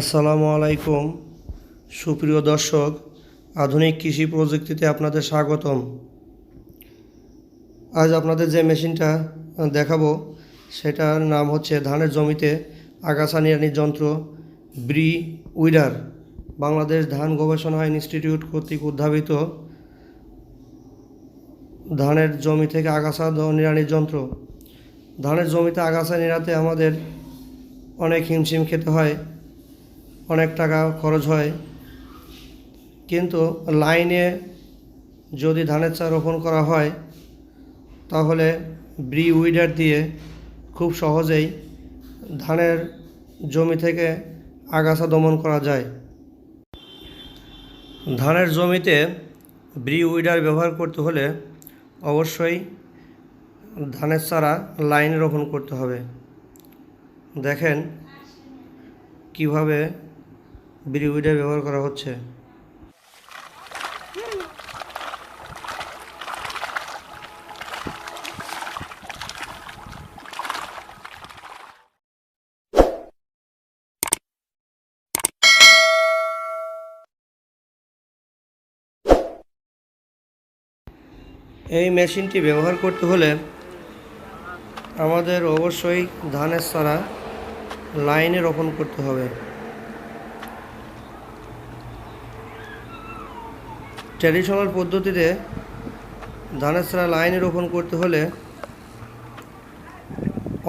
আসসালামু আলাইকুম। সুপ্রিয় দর্শক, আধুনিক কৃষি প্রযুক্তিতে আপনাদের স্বাগতম। আজ আপনাদের যে মেশিনটা দেখাবো, সেটার নাম হচ্ছে ধানের জমিতে আগাছা নিড়ানির যন্ত্র ব্রি উইডার। বাংলাদেশ ধান গবেষণা ইনস্টিটিউট কর্তৃক উদ্ভাবিত ধানের জমি থেকে আগাছা নিড়ানির যন্ত্র। ধানের জমিতে আগাছা নিড়াতে আমাদের অনেক হিমশিম খেতে হয়। অনেক টাকা খরচ হয়। কিন্তু লাইনে যদি ধানের চা রোপণ করা হয়, তাহলে ব্রি উইডার দিয়ে খুব সহজেই ধানের জমি থেকে আগাছা দমন করা যায়। ধানের জমিতে ব্রি উইডার ব্যবহার করতে হলে অবশ্যই ধানের চারা লাইনে রোপণ করতে হবে। দেখেন কীভাবে উইডার ব্যবহার করা হচ্ছে। এই মেশিনটি ব্যবহার করতে হলে আমাদের অবশ্যই ধানের চারা লাইনে রোপণ করতে হবে। ট্র্যাডিশনাল পদ্ধতিতে ধানের চারা লাইনে রোপণ করতে হলে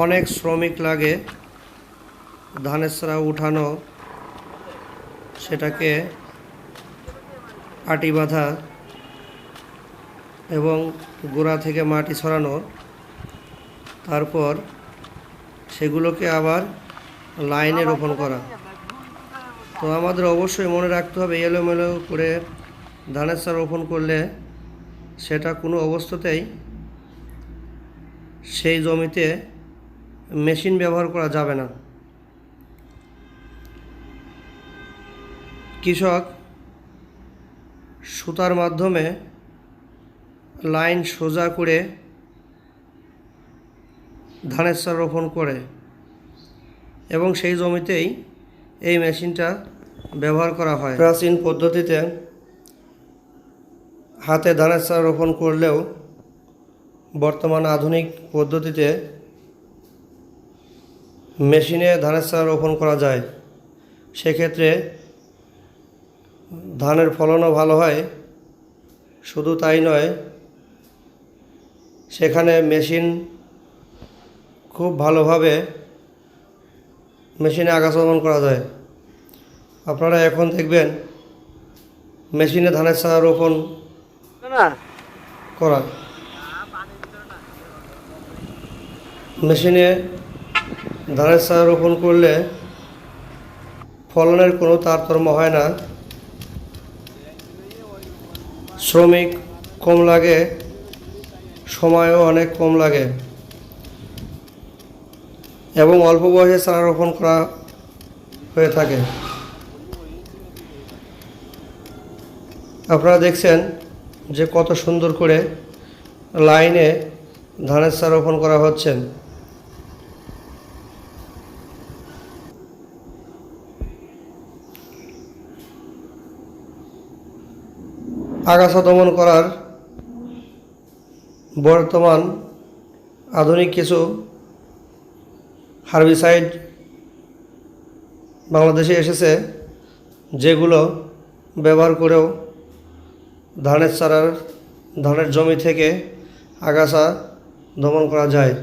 অনেক শ্রমিক লাগে ধানের চারা উঠানো, সেটাকে আটি বাঁধা এবং গোড়া থেকে মাটি ছড়ানো তারপর সেগুলোকে আবার লাইনে রোপণ করা। তো আমাদের অবশ্যই মনে রাখতে হবে এলোমেলো করে ধানের চারা রোপণ করলে সেটা কোনো অবস্থাতেই সেই জমিতে মেশিন ব্যবহার করা যাবে না। কৃষক সুতার মাধ্যমে লাইন সোজা করে ধানের চারা রোপণ করে এবং সেই জমিতেই এই মেশিনটা ব্যবহার করা হয়। প্রাচীন পদ্ধতিতে হাতে ধানের চারা রোপণ করলেও বর্তমান আধুনিক পদ্ধতিতে মেশিনে ধানের চারা রোপণ করা যায়। সেক্ষেত্রে ধানের ফলনও ভালো হয়। শুধু তাই নয়, সেখানে মেশিন খুব ভালোভাবে মেশিনে আগাছা দমন করা যায়। আপনারা এখন দেখবেন মেশিনে ধানের চারা রোপণ করা মেশিনে ধানের চারা রোপণ করলে ফলনের কোনো তারতম্য হয় না। শ্রমিক কম লাগে, সময়ও অনেক কম লাগে। এবং অল্প বয়সে চারা রোপণ করা হয়ে থাকে। আপনারা দেখছেন যে কত সুন্দর করে লাইনে ধানের চারা রোপণ করা হচ্ছে। আগাছা দমন করার বর্তমান আধুনিক কিছু হার্বিসাইড বাংলাদেশে এসেছে, যেগুলো ব্যবহার করেও ধানের চারার, ধানের জমি থেকে আগাছা দমন করা যায়।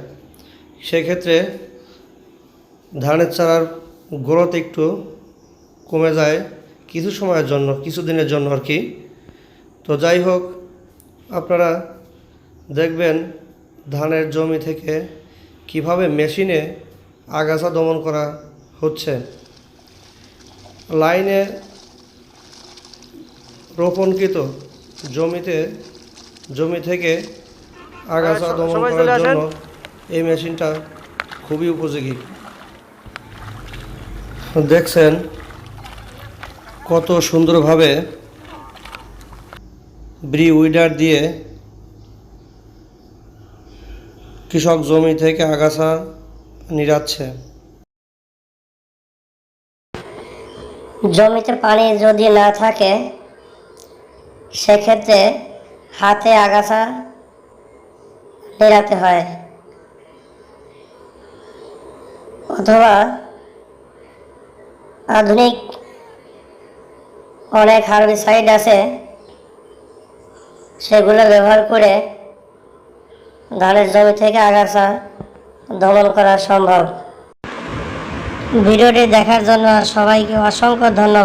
সেক্ষেত্রে ধানের চারার গ্রোথ একটু কমে যায় কিছু সময়ের জন্য, কিছু দিনের জন্য আর কি। তো যাই হোক, আপনারা দেখবেন ধানের জমি থেকে কীভাবে মেশিনে আগাছা দমন করা হচ্ছে। লাইনে রোপণকৃত জমিতে জমি থেকে আগাছা দমন করার জন্য এই মেশিনটা খুবই উপযোগী। দেখছেন কত সুন্দরভাবে ব্রি উইডার দিয়ে কৃষক জমি থেকে আগাছা নিরাচ্ছে। জমিতে পানি যদি না থাকে সেক্ষেত্রে হাতে আগাছা নেড়াতে হয়। অথবা আধুনিক অনেক হার্বিসাইড আছে, সেগুলো ব্যবহার করে ধানের জমি থেকে আগাছা দমন করা সম্ভব। ভিডিওটি দেখার জন্য সবাইকে অসংখ্য ধন্যবাদ।